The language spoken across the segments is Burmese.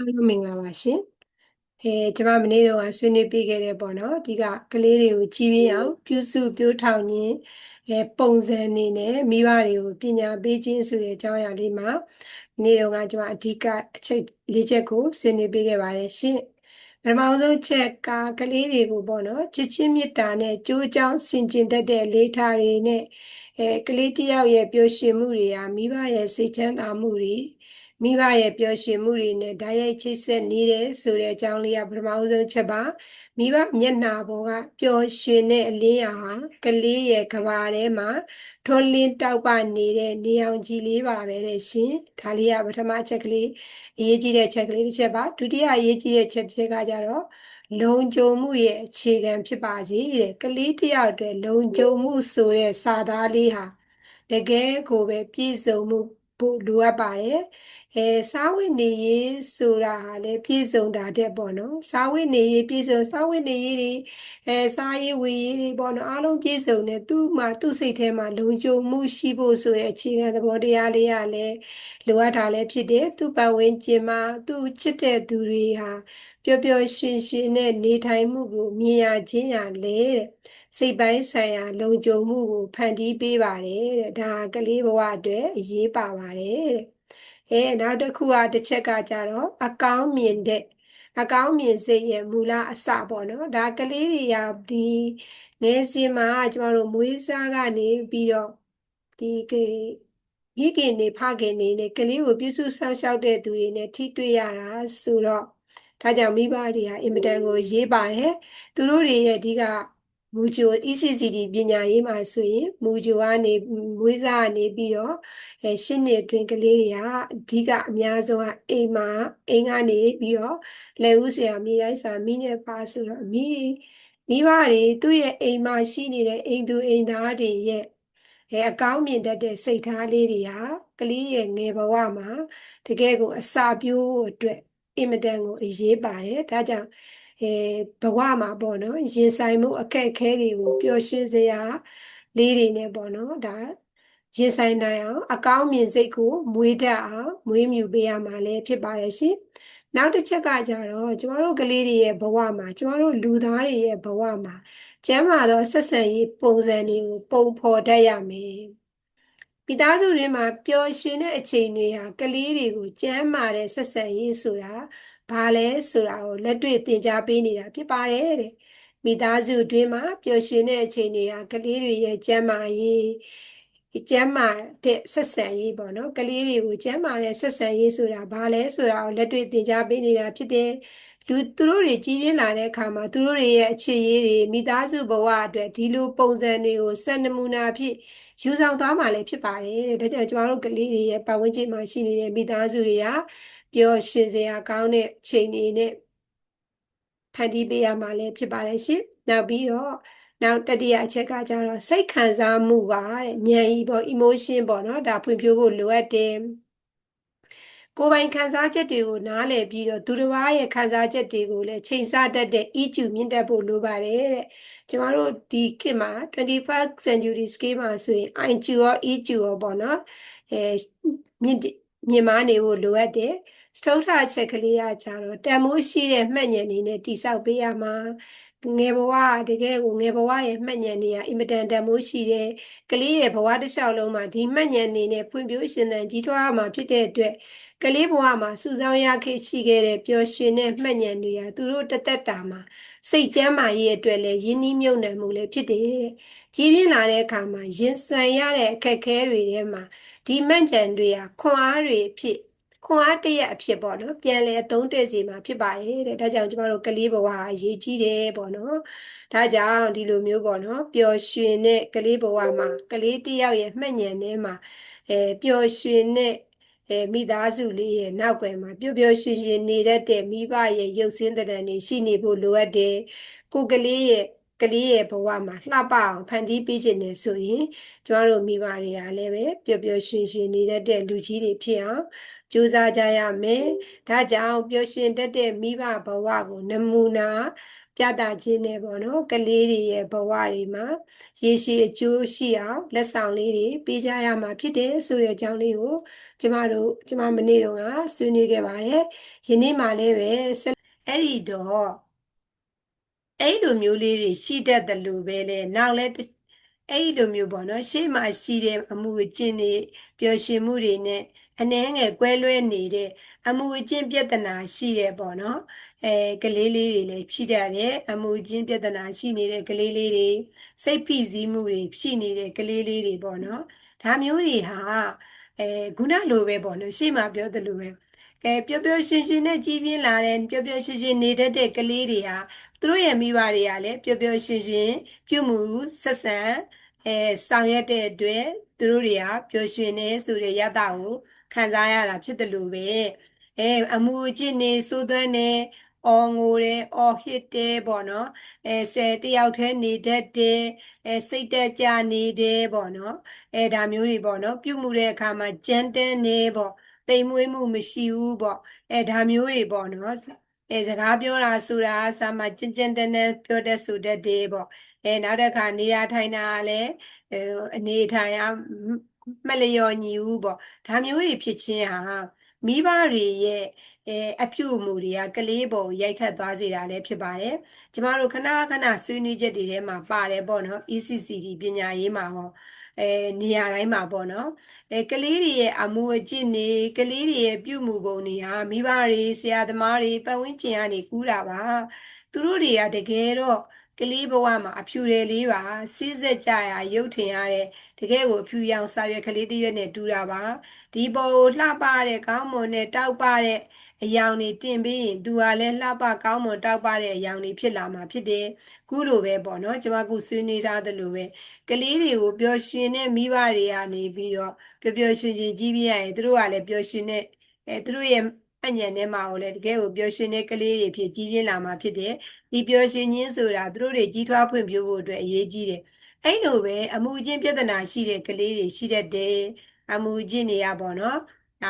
အားလုံးမင်္ဂလာပါရှင်။အဲကျွန်မမနေ့တော့ဆွေးနွေးပြခဲ့တယ်ပေါ့နော်။ဒီကကလေးတွေကိုကြီးပြင်းအောင်ပြုစုပြိုးထောင်ခြင်းအဲပုံစံအနေနဲ့မိဘတွေကိုပညာပေးခြင်းဆိုတဲ့အကြောင်းအရာလေးမှာနေ့တော့ကကျွန်မအဓိကအချက်လေးချက်ကိုဆွေးနွေးပြခဲ့ပါတယ်ရှင်။ပထမဆုံးချက်ကကလေးတွေကိုပေါ့နော်ချစ်ချင်းမေတ္တာနဲ့ကြိုးကြောင်းဆင်ကျင်တတ်တဲ့လေးထားတွေနဲ့အဲကလေးတယောက်ရဲ့ပျော်ရွှင်မှုတွေဟာမိဘရဲ့စိတ်ချမ်းသာမှုတွေ မိဘရဲ့ပျော်ရွှင်မှုတွေနဲ့ဓာတ်ရိုက်ချိတ်ဆက်နေတယ်ဆိုတဲ့အကြောင်းလေးကပထမဦးဆုံးချက်ပါမိဘမျက်နှာပေါ်ကပျော်ရွှင်တဲ့အလင်းရောင်ဟာကလေးရဲ့ကဘာထဲမှာထွန်းလင်းတောက်ပနေတဲ့နေအောင်ကြီးလေးပါပဲတဲ့ရှင်ဒါလေးကပထမချက်ကလေးအရေးကြီးတဲ့ချက်ကလေးတစ်ချက်ပါဒုတိယအရေးကြီးတဲ့ချက်တစ်ချက်ကကြတော့လုံခြုံမှုရဲ့အခြေခံဖြစ်ပါစေတဲ့ကလေးတယောက်အတွက်လုံခြုံမှုဆိုတဲ့စာသားလေးဟာတကယ်ကိုပဲပြည့်စုံမှုပို့လိုအပ်ပါတယ် အဲစားဝတ်နေရေးဆိုတာဟာလည်းပြည့်စုံတာတဲ့ပေါ့နော်စားဝတ်နေရေးပြည့်စုံစားဝတ်နေရေးတွေအဲစားရေးဝေရေးတွေပေါ့နော်အားလုံးပြည့်စုံတယ်သူ့မှာသူ့စိတ်ထဲမှာလုံခြုံမှုရှိဖို့ဆိုရဲ့အခြေခံသဘောတရားလေးကလည်းလိုအပ်တာလည်းဖြစ်တယ်သူ့ပတ်ဝန်းကျင်မှာသူ့ချစ်တဲ့သူတွေဟာပျော်ပျော်ရွှင်ရွှင်နဲ့နေထိုင်မှုကိုမြင်ရခြင်းရလေတဲ့စိတ်ပိုင်းဆိုင်ရာလုံခြုံမှုကိုဖန်တီးပေးပါတယ်တဲ့ဒါကလေးဘဝအတွက်အရေးပါပါတယ်တဲ့ အဲနောက်တစ်ခုကတစ်ချက်ကကြတော့အကောင်းမြင်တဲ့အကောင်းမြင်စိတ်ရဲ့မူလအစပေါ့နော်ဒါကလေးတွေကဒီငယ်စဉ်မှာကျမတို့မွေးစားကနေပြီးတော့ဒီကေမိခင်နေဖခင်နေနဲ့ကလေးကိုပြုစုဆောက်ရှောက်တဲ့သူတွေနဲ့ထိတွေ့ရတာဆိုတော့ဒါကြောင့်မိဘတွေဟာအင်မတန်ကိုရေးပါတယ်သူတို့တွေရဲ့အဓိက မူဂျို ECCD ပညာရေးမှာဆိုရင်မူဂျိုကနေမွေးစားကနေပြီးတော့အဲရှင်းနှစ်အတွင်းကလေးတွေကအဓိကအများဆုံးကအိမ်မှာအိမ်ကနေပြီးတော့လက်ဦးဆရာမြေရိုက်ဆရာမိနဲ့ပါဆိုတော့မိမိဘတွေသူ့ရဲ့အိမ်မှာရှိနေတဲ့အိမ်သူအိမ်သားတွေရဲ့အဲအကောင်းမြင်တတ်တဲ့စိတ်ထားလေးတွေဟာကလေးရဲ့ငယ်ဘဝမှာတကယ်ကိုအစာပြိုးအတွက်အင်မတန်ကိုအရေးပါတယ်ဒါကြောင့် အဲဘဝမှာပေါ့နော်ရင်ဆိုင်မှုအခက်အခဲတွေကိုပျော်ရွှင်စရာလေးတွေနဲ့ပေါ့နော်ဒါရင်ဆိုင်နိုင်အောင်အကောင်းမြင်စိတ်ကိုမွေးတတ်အောင်မွေးမြူပေးရမှာလည်းဖြစ်ပါရဲ့ရှင်နောက်တစ်ချက်ကကြတော့ကျမတို့ကလေးတွေရဲ့ဘဝမှာကျမတို့လူသားတွေရဲ့ဘဝမှာကျမ်းမာသောဆက်ဆံရေးပုံစံတွေကိုပုံဖော်တတ်ရမယ်မိသားစုတွေမှာပျော်ရွှင်တဲ့အချိန်တွေဟာကလေးတွေကိုကျမ်းမာတဲ့ဆက်ဆံရေးဆိုတာ ဘာလဲဆိုတာကိုလက်တွေ့သင်ကြားပေးနေတာဖြစ်ပါတယ်တဲ့မိသားစုအတွင်းမှာပျော်ရွှင်တဲ့အချိန်တွေဟာကလေးတွေရဲ့ကျန်းမာရေးကျန်းမာတဲ့ဆက်ဆံရေးပေါ့နော်ကလေးတွေကိုကျန်းမာတဲ့ဆက်ဆံရေးဆိုတာဘာလဲဆိုတာကိုလက်တွေ့သင်ကြားပေးနေတာဖြစ်တယ် လူသူတို့တွေကြီးပြင်းလာတဲ့အခါမှာသူတို့တွေရဲ့အခြေရေးတွေမိသားစုဘဝအတွက်ဒီလိုပုံစံတွေကိုစံနမူနာဖြစ်ယူဆောင်သွားမှလည်းဖြစ်ပါတယ်တဲ့ဒါကြောင့်ကျွန်တော်တို့ကလေးတွေရဲ့ပတ်ဝန်းကျင်မှာရှိနေတဲ့မိသားစုတွေကပျော်ရွှင်စရာကောင်းတဲ့ချိန်တွေနဲ့ဖန်တီးပေးရမှာလည်းဖြစ်ပါတယ်ရှင်နောက်ပြီးတော့နောက်တတိယအချက်ကကြတော့စိတ်ခံစားမှုကတဲ့ဉာဏ်ဤပေါ့ emotion ပေါ့နော်ဒါဖွံ့ဖြိုးဖို့လိုအပ်တယ် ကိုယ်ပိုင်ခံစားချက်တွေကိုနားလည်ပြီးတော့သူတစ်ပါးရဲ့ခံစားချက်တွေကိုလည်းချိန်ဆတတ်တဲ့ EQ မြင့်တက်ဖို့လိုပါတယ်တဲ့ကျမတို့ဒီခေတ်မှာ 21st century scale မှာဆိုရင် IQ ရော EQ ရောပေါ့နော်အဲမြင့်မြင့်မားနေဖို့လိုအပ်တယ်စတုထချက်ကလေးရကြတော့တန်မိုးရှိတဲ့မှတ်ဉာဏ်နေနဲ့တိဆောက်ပေးရမှာငယ်ဘဝတကယ်ကိုငယ်ဘဝရဲ့မှတ်ဉာဏ်တွေကအင်မတန်တန်မိုးရှိတယ်ကလေးရဲ့ဘဝတစ်လျှောက်လုံးမှာဒီမှတ်ဉာဏ်နေနဲ့ဖွံ့ဖြိုးရှင်သန်ကြီးထွားမှာဖြစ်တဲ့အတွက် ကလေးဘဝမှာစူဆောင်းရခေရှိခဲ့တဲ့ပျော်ရွှင်တဲ့မှတ်ဉာဏ်တွေဟာသူတို့တသက်တာမှာစိတ်ကျမ်းမာရေးအတွက်လည်းယဉ်နှီးမြုပ်နှံမှုလည်းဖြစ်တယ်တဲ့ကြီးပြင်းလာတဲ့အခါမှာရင်ဆိုင်ရတဲ့အခက်အခဲတွေထဲမှာဒီမှတ်ဉာဏ်တွေဟာခွန်အားတွေဖြစ်ခွန်အားတရက်အဖြစ်ပေါ့နော်ပြန်လဲအသုံးတည့်စီမှာဖြစ်ပါရဲ့တဲ့ဒါကြောင့်ကျမတို့ကလေးဘဝအရေးကြီးတယ်ပေါ့နော်ဒါကြောင့်ဒီလိုမျိုးပေါ့နော်ပျော်ရွှင်တဲ့ကလေးဘဝမှာကလေးတယောက်ရဲ့မှတ်ဉာဏ်ထဲမှာအဲပျော်ရွှင်တဲ့ အဲမိသားစုလေးရဲ့နောက်ွယ်မှာပျော်ပျော်ရွှင်ရွှင်နေတတ်တဲ့မိဘရဲ့ရုပ်ဆင်းတဲ့တန်တွေရှိနေဖို့လိုအပ်တယ်ကိုကလေးရဲ့ကလေးရဲ့ဘဝမှာလှပအောင်ဖန်တီးပေးခြင်းနဲ့ဆိုရင်ကျမတို့မိဘတွေကလည်းပဲပျော်ပျော်ရွှင်ရွှင်နေတတ်တဲ့လူကြီးတွေဖြစ်အောင်ကြိုးစားကြရမယ်။ဒါကြောင့်ပျော်ရွှင်တတ်တဲ့မိဘဘဝကိုနမူနာ ပြသခြင်းနဲ့ပေါ့နော်ကလေးတွေရဲ့ဘဝတွေမှာရေရှည်အကျိုးရှိအောင်လက်ဆောင်လေးတွေပေးကြရမှာဖြစ်တယ်ဆိုတဲ့အကြောင်းလေးကိုကျမတို့ကျမမနေ့တုန်းကဆွေးနွေးခဲ့ပါတယ်ယနေ့မှလည်းပဲဆက်အဲ့ဒီတော့အဲ့လိုမျိုးလေးတွေရှိတတ်တယ်လို့ပဲလေနောက်လဲတစ်အဲ့ဒီလိုမျိုးပေါ့နော်ရှေ့မှာရှိတဲ့အမှုအကျင့်တွေပျော်ရွှင်မှုတွေနဲ့ အနှဲငယ်ကွဲလွဲနေတဲ့အမှုအကျင့်ပြဿနာရှိတယ်ပေါ့နော်အဲကလေးလေးတွေလည်းရှိတတ်တယ်အမှုအကျင့်ပြဿနာရှိနေတဲ့ကလေးလေးတွေစိတ်ဖိစီးမှုတွေရှိနေတဲ့ကလေးလေးတွေပေါ့နော်ဒါမျိုးတွေဟာအဲခုနလိုပဲပေါ့နော်ရှေ့မှာပြောသလိုပဲကဲပျော်ပျော်ရွှင်ရွှင်နဲ့ကြီးပြင်းလာတဲ့ပျော်ပျော်ရွှင်ရွှင်နေတတ်တဲ့ကလေးတွေဟာသူတို့ရဲ့မိဘတွေကလည်းပျော်ပျော်ရွှင်ရွှင်ပြုမှုဆက်ဆံအဲဆောင်ရွက်တဲ့အတွက်သူတို့တွေကပျော်ရွှင်နေဆိုတဲ့ရတကို ခံစားရတာဖြစ်တယ်လို့ပဲအဲအမှုအကျင့်နေစိုးသွမ်းနေအော်ငိုတယ်အော်ဟစ်တယ်ပေါ့နော်အဲဆယ်တယောက်တည်းနေတတ်တယ်အဲစိတ်တက်ကြနေတယ်ပေါ့နော်အဲဒါမျိုးတွေပေါ့နော်ပြုမှုတဲ့အခါမှာကြမ်းတမ်းနေပေါ့တိမ်မွေးမှုမရှိဘူးပေါ့အဲဒါမျိုးတွေပေါ့နော်အဲစကားပြောတာဆိုတာဆာမကြင်ကြင်တန်းတန်းပြောတတ်ဆိုတတ်တယ်ပေါ့အဲနောက်တစ်ခါနေရာထိုင်တာလည်းအနေထိုင်အောင် မလျော်ညီဘူးပေါ့ဒါမျိုးတွေဖြစ်ခြင်းဟာမိဘတွေရဲ့အဲအပြုအမူတွေကကလေးပေါ်ကိုရိုက်ခတ်သွားစေတာလည်းဖြစ်ပါတယ်။ကျမတို့ခဏခဏဆွေးနွေးချက်တွေထဲမှာပါတယ်ပေါ့နော် ECCD ပညာရေးမှာဟောအဲနေရာတိုင်းမှာပေါ့နော်အဲကလေးတွေရဲ့အမှုအကျင့်တွေကလေးတွေရဲ့ပြုမှုပုံတွေဟာမိဘတွေဆရာသမားတွေပတ်ဝန်းကျင်ကနေကူးတာပါသူတို့တွေကတကယ်တော့ ကလေးဘဝမှာအဖြူတယ်လေးပါစီးစက်ကြရရုပ်ထင်ရတဲ့တကယ်ကိုအဖြူရောင်စာရွက်ကလေးတစ်ရွက်နဲ့တူတာပါဒီပေါ်ကိုလှပတဲ့ကောင်းမွန်တဲ့တောက်ပတဲ့အယောင်တွေတင်ပြီးရင်သူကလည်းလှပကောင်းမွန်တောက်ပတဲ့အယောင်တွေဖြစ်လာမှာဖြစ်တယ်ခုလိုပဲပေါ့နော်ကျွန်မခုဆွေးနွေးထားသလိုပဲကလေးတွေကိုပျော်ရွှင်တဲ့မိဘတွေကနေပြီးတော့ပျော်ပျော်ရွှင်ရွှင်ကြီးပြရရင်သူတို့ကလည်းပျော်ရွှင်တဲ့အဲသူတို့ရဲ့ အညံထဲမှာကိုလည်းတကယ်ကိုပျော်ရွှင်တဲ့ကလေးတွေဖြစ်ကြီးပြင်းလာမှာဖြစ်တယ်ဒီပျော်ရွှင်ခြင်းဆိုတာသူတို့တွေကြီးထွားဖွံ့ဖြိုးဖို့အတွက်အရေးကြီးတယ်အဲ့လိုပဲအမှုချင်းပြဿနာရှိတဲ့ကလေးတွေရှိတတ်တယ်အမှုချင်းတွေကပေါ့နော်ဒါ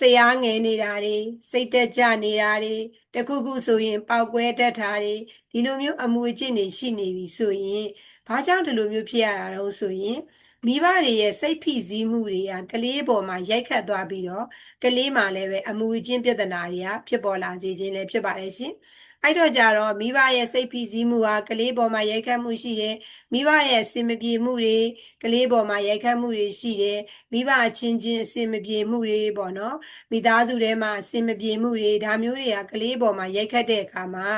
ဆရာငယ်နေတာတွေစိတ်သက်ကြနေတာတွေတခုခုဆိုရင်ပောက်ကွဲတတ်တာတွေဒီလိုမျိုးအမှုအကျင့်တွေရှိနေပြီဆိုရင်ဘာကြောင့်ဒီလိုမျိုးဖြစ်ရတာလဲဆိုရင် မိဘတွေရဲ့စိတ်ဖိစီးမှုတွေကကလေးပေါ်မှာရိုက်ခတ်သွားပြီးတော့ကလေးမှလည်းပဲအမှုအကျင့်ပြဿနာတွေကဖြစ်ပေါ်လာစေခြင်းလည်းဖြစ်ပါတယ်ရှင်အဲ့တော့ကြတော့မိဘရဲ့စိတ်ဖိစီးမှုဟာကလေးပေါ်မှာရိုက်ခတ်မှုရှိတယ်မိဘရဲ့အစင်မပြေမှုတွေကလေးပေါ်မှာရိုက်ခတ်မှုတွေရှိတယ်မိဘအချင်းချင်းအစင်မပြေမှုတွေပေါ့နော်မိသားစုထဲမှာအစင်မပြေမှုတွေဒါမျိုးတွေကကလေးပေါ်မှာရိုက်ခတ်တဲ့အခါမှာ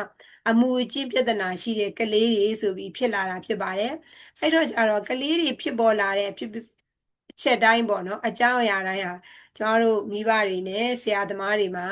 အမှုအကျင့်ပြဿနာရှိတဲ့ကလေးတွေဆိုပြီးဖြစ်လာတာဖြစ်ပါတယ်အဲ့တော့ကြတော့ကလေးတွေဖြစ်ပေါ်လာတဲ့ဖြစ်အချက်တိုင်းပေါ့နော်အကြောင်းအရာတိုင်းဟာကျွန်တော်တို့မိဘတွေနဲ့ဆရာသမားတွေမှာ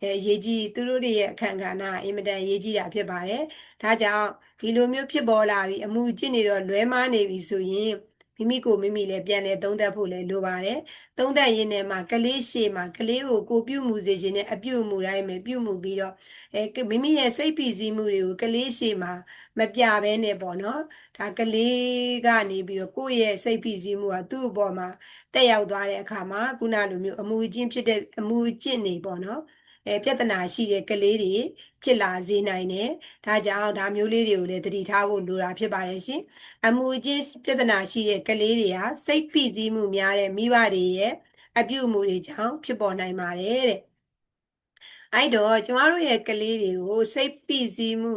အဲရေးကြည့်သူတို့တွေရဲ့အခန့်ကဏ္ဍအင်မတန်ရေးကြည့်တာဖြစ်ပါတယ်ဒါကြောင့်ဒီလိုမျိုးဖြစ်ပေါ်လာပြီးအမှုကျင့်နေတော့လွဲမားနေပြီဆိုရင် မိမိကိုမိမိလည်းပြန်လဲသုံးသပ်ဖို့လည်းလိုပါတယ်သုံးသပ်ရင်းနဲ့မှကလေးရှေ့မှာကလေးကိုကိုပြုမှုစေခြင်းနဲ့အပြုမှုတိုင်းပဲပြုမှုပြီးတော့အဲမိမိရဲ့စိတ်ဖိစီးမှုတွေကိုကလေးရှေ့မှာမပြဘဲနဲ့ပေါ့နော်ဒါကလေးကနေပြီးတော့ကိုယ့်ရဲ့စိတ်ဖိစီးမှုကသူ့အပေါ်မှာတက်ရောက်သွားတဲ့အခါမှာခုနလိုမျိုးအမှုအကျင့်ဖြစ်တဲ့အမှုအကျင့်နေပေါ့နော် အဲပြဿနာရှိတဲ့ကလေးတွေဖြစ်လာစေနိုင်တယ်။ဒါကြောင့်ဒါမျိုးလေးတွေကိုလည်းသတိထားဖို့လိုတာဖြစ်ပါတယ်ရှင်။အမှုအကျင့်ပြဿနာရှိတဲ့ကလေးတွေဟာစိတ်ဖိစီးမှုများတဲ့မိဘတွေရဲ့အပြုအမူတွေကြောင့်ဖြစ်ပေါ်နိုင်ပါတယ်တဲ့။အဲ့တော့ကျမတို့ရဲ့ကလေးတွေကိုစိတ်ဖိစီးမှု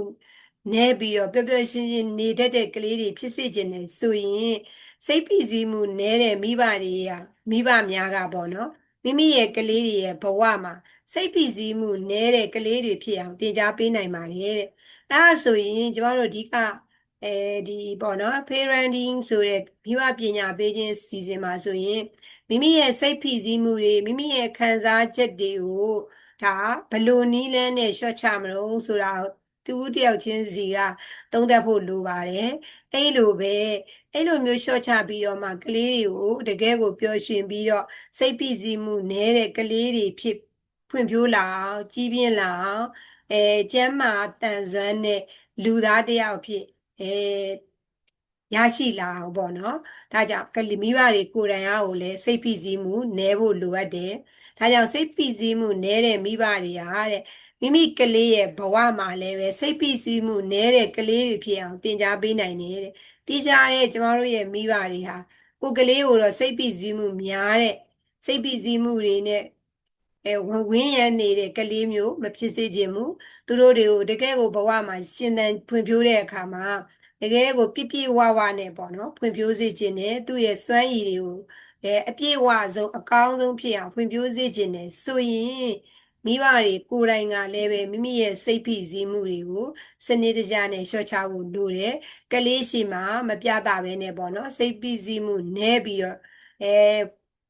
နဲပြီးတော့ပျော်ပျော်ရွှင်ရွှင်နေတတ်တဲ့ကလေးတွေဖြစ်စေခြင်းနဲ့ဆိုရင်စိတ်ဖိစီးမှုနဲတဲ့မိဘတွေကမိဘများကပေါ့နော်မိမိရဲ့ကလေးတွေရဲ့ဘဝမှာ စိတ်ဖိစီးမှုနည်းတဲ့ကလေးတွေဖြစ်အောင်တင် जा ပေးနိုင်ပါတယ်တဲ့အဲဒါဆိုရင်ကျမတို့ဒီကအဲဒီပေါ့နော် parenting ဆိုတဲ့မိဘပညာပေးခြင်းစီစဉ်မှာဆိုရင်မိမိရဲ့စိတ်ဖိစီးမှုတွေမိမိရဲ့ခံစားချက်တွေကိုဒါဘလို့နီးလန်းနဲ့ရှော့ချမလို့ဆိုတာသူတယောက်ချင်းစီကသုံးသပ်ဖို့လိုပါတယ်အဲ့လိုပဲအဲ့လိုမျိုးရှော့ချပြီးတော့မှကလေးတွေကိုတကယ်ကိုပျော်ရွှင်ပြီးတော့စိတ်ဖိစီးမှုနည်းတဲ့ကလေးတွေဖြစ် ဖွံ့ဖြိုးလာအောင်ကြီးပြင်းလာအောင်အဲကျမ်းမာတန်ဆွမ်းတဲ့လူသားတစ်ယောက်ဖြစ်အဲရရှိလာအောင်ပေါ့နော်ဒါကြောင့်ကလေးမိဘတွေကိုယ်တိုင်အားကိုလည်းစိတ်ဖိစီးမှုနည်းဖို့လိုအပ်တယ်ဒါကြောင့်စိတ်ဖိစီးမှုနည်းတဲ့မိဘတွေကတဲ့မိမိကလေးရဲ့ဘဝမှာလည်းပဲစိတ်ဖိစီးမှုနည်းတဲ့ကလေးတွေဖြစ်အောင်သင်ကြားပေးနိုင်တယ်တဲ့တိကျတဲ့ကျမတို့ရဲ့မိဘတွေဟာကိုယ်ကလေးကိုတော့စိတ်ဖိစီးမှုများတဲ့စိတ်ဖိစီးမှုတွေနဲ့ အဲဝဝင်းရံနေတဲ့ကလေးမျိုးမဖြစ်စေချင်ဘူးသူတို့တွေကိုတကယ်ကိုဘဝမှာရှင်သန်ဖွံ့ဖြိုးတဲ့အခါမှာတကယ်ကိုပြည့်ပြည့်ဝဝနဲ့ပေါ့နော်ဖွံ့ဖြိုးစေခြင်းနဲ့သူ့ရဲ့စွမ်းရည်တွေကိုအဲအပြည့်ဝဆုံးအကောင်းဆုံးဖြစ်အောင်ဖွံ့ဖြိုးစေခြင်းနဲ့ဆိုရင်မိဘတွေကိုယ်တိုင်ကလည်းပဲမိမိရဲ့စိတ်ဖိစီးမှုတွေကိုစနစ်တကျနဲ့လျှော့ချဖို့လိုတယ်ကလေးရှိမှမပြတာပဲနဲ့ပေါ့နော်စိတ်ဖိစီးမှုနည်းပြီးတော့အဲ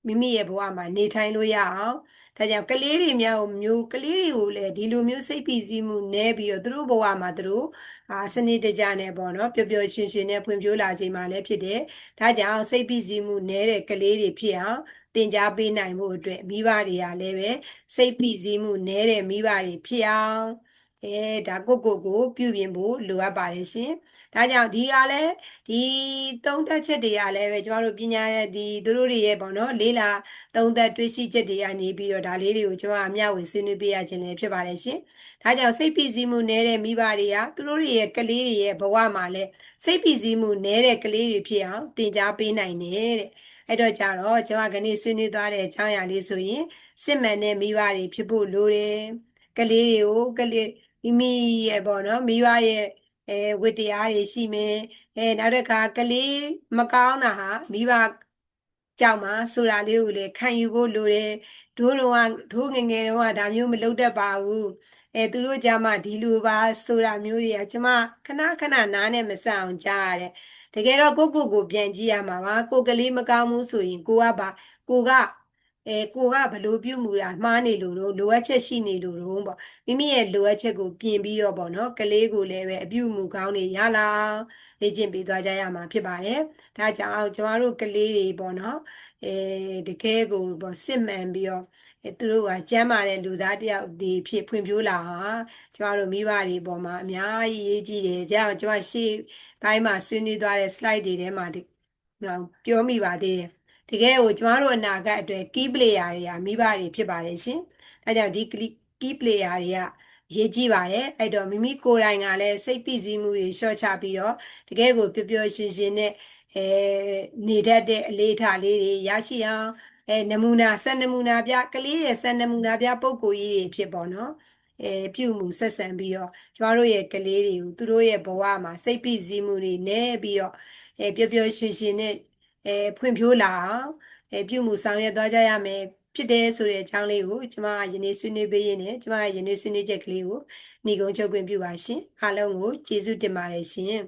မိမိရဲ့ဘဝမှာနေထိုင်လို့ရအောင်ဒါကြောင့်ကလေးတွေများကိုမျိုးကလေးတွေကိုလည်းဒီလိုမျိုးစိတ်ဖိစီးမှုနည်းပြီးတော့သူတို့ဘဝမှာသူတို့အာစနစ်တကျနဲ့ပေါ့နော်ပျော်ပျော်ရွှင်ရွှင်နဲ့ဖွံ့ဖြိုးလာစေမှာလည်းဖြစ်တယ်။ဒါကြောင့်စိတ်ဖိစီးမှုနည်းတဲ့ကလေးတွေဖြစ်အောင်သင်ကြားပေးနိုင်ဖို့အတွက်မိဘတွေကလည်းပဲစိတ်ဖိစီးမှုနည်းတဲ့မိဘတွေဖြစ်အောင် အဲဒါကိုကိုကိုပြုပြင်ဖို့လိုအပ်ပါတယ်ရှင်။ဒါကြောင့်ဒီကလည်းဒီသုံးသက်ချက်တွေကလည်းပဲကျမတို့ပညာရဲ့ဒီသူတို့တွေရဲ့ပေါ့နော်လေးလာသုံးသက်တွေးရှိချက်တွေကနေပြီးတော့ဒါလေးတွေကိုကျမအမျှဝေဆွေးနွေးပေးရခြင်းလည်းဖြစ်ပါတယ်ရှင်။ဒါကြောင့်စိတ်ဖိစီးမှုနည်းတဲ့မိဘတွေကသူတို့တွေရဲ့ကလေးတွေရဲ့ဘဝမှာလည်းစိတ်ဖိစီးမှုနည်းတဲ့ကလေးတွေဖြစ်အောင်သင်ကြားပေးနိုင်တယ်တဲ့။အဲ့တော့ကြတော့ကျမကနေ့ဆွေးနွေးသွားတဲ့အကြောင်းအရာလေးဆိုရင်စစ်မှန်တဲ့မိဘတွေဖြစ်ဖို့လိုတယ်။ကလေးတွေကိုကလေး မိမိရဲ့ပေါ့နော်မိဘရဲ့အဲဝတ္တရားတွေရှိမယ်အဲနောက်တစ်ခါကလေးမကောင်းတာဟာမိဘကြောင့်မှာဆိုတာလေးကိုလည်းခံယူဖို့လိုတယ်ဒိုးတော့ဒိုးငယ်ငယ်တော့ဒါမျိုးမလုပ်တတ်ပါဘူးအဲသူတို့ကြမှာဒီလိုပါဆိုတာမျိုးတွေကကျမခဏခဏနားနဲ့မဆန်အောင်ကြားရတယ်တကယ်တော့ကိုကိုကိုပြန်ကြည့်ရမှာပါကိုကလေးမကောင်းဘူးဆိုရင်ကိုကပါကိုက အဲကိုကဘလို့ပြုမှုတာမှားနေလို့တော့လိုအပ်ချက်ရှိနေလို့တော့ပေါ့မိမိရဲ့လိုအပ်ချက်ကိုပြင်ပြီးတော့ပေါ့နော်ကလေးကိုလည်းပဲအပြုမှုကောင်းနေရလားလေ့ကျင့်ပေးသွားကြရမှာဖြစ်ပါတယ်ဒါကြောင့်ကျမတို့ကလေးတွေပေါ့နော်အဲတကယ်ကိုပေါ့စစ်မှန်ပြီးတော့အဲသူတို့ကကျမ်းမာတဲ့လူသားတယောက်ဒီဖြစ်ဖွံ့ဖြိုးလာဟာကျမတို့မိဘတွေပေါ်မှာအများကြီးရေးကြည့်တယ်ဒါကြောင့်ကျမရှေ့ပိုင်းမှာဆွေးနွေးသွားတဲ့ slide တွေထဲမှာပြောမိပါသေးတယ် တကယ်ကိုကျမတို့အနာဂတ်အတွက် key player တွေကမိဘတွေဖြစ်ပါတယ်ရှင်။အဲကြောင့်ဒီ key player တွေကရေးကြည့်ပါတယ်။အဲ့တော့မိမိကိုယ်တိုင်ကလည်းစိတ်ပိစည်းမှုတွေလျှော့ချပြီးတော့တကယ်ကိုပျော်ပျော်ရွှင်ရွှင်နဲ့အဲနေတတ်တဲ့အလေးထားလေးတွေရရှိအောင်အဲနမူနာဆက်နမူနာပြကလေးရဲ့ဆက်နမူနာပြပုံကိုကြီးတွေဖြစ်ပေါ့နော်။အဲပြုမှုဆက်ဆံပြီးတော့ကျမတို့ရဲ့ကလေးတွေကိုသူတို့ရဲ့ဘဝမှာစိတ်ပိစည်းမှုတွေနဲ့ပြီးတော့အဲပျော်ပျော်ရွှင်ရွှင်နဲ့ အဲဖွံ့ဖြိုးလာအောင်အဲပြုမှုဆောင်ရွက်သွားကြရမယ်ဖြစ်တယ်ဆိုတဲ့အကြောင်းလေးကိုကျမကယနေ့ဆွေးနွေးပေးရင်းနဲ့ကျမရဲ့ယနေ့ဆွေးနွေးချက်ကလေးကိုညီကုန်းချုပ်ခွင့်ပြုပါရှင်အားလုံးကိုကျေးဇူးတင်ပါတယ်ရှင်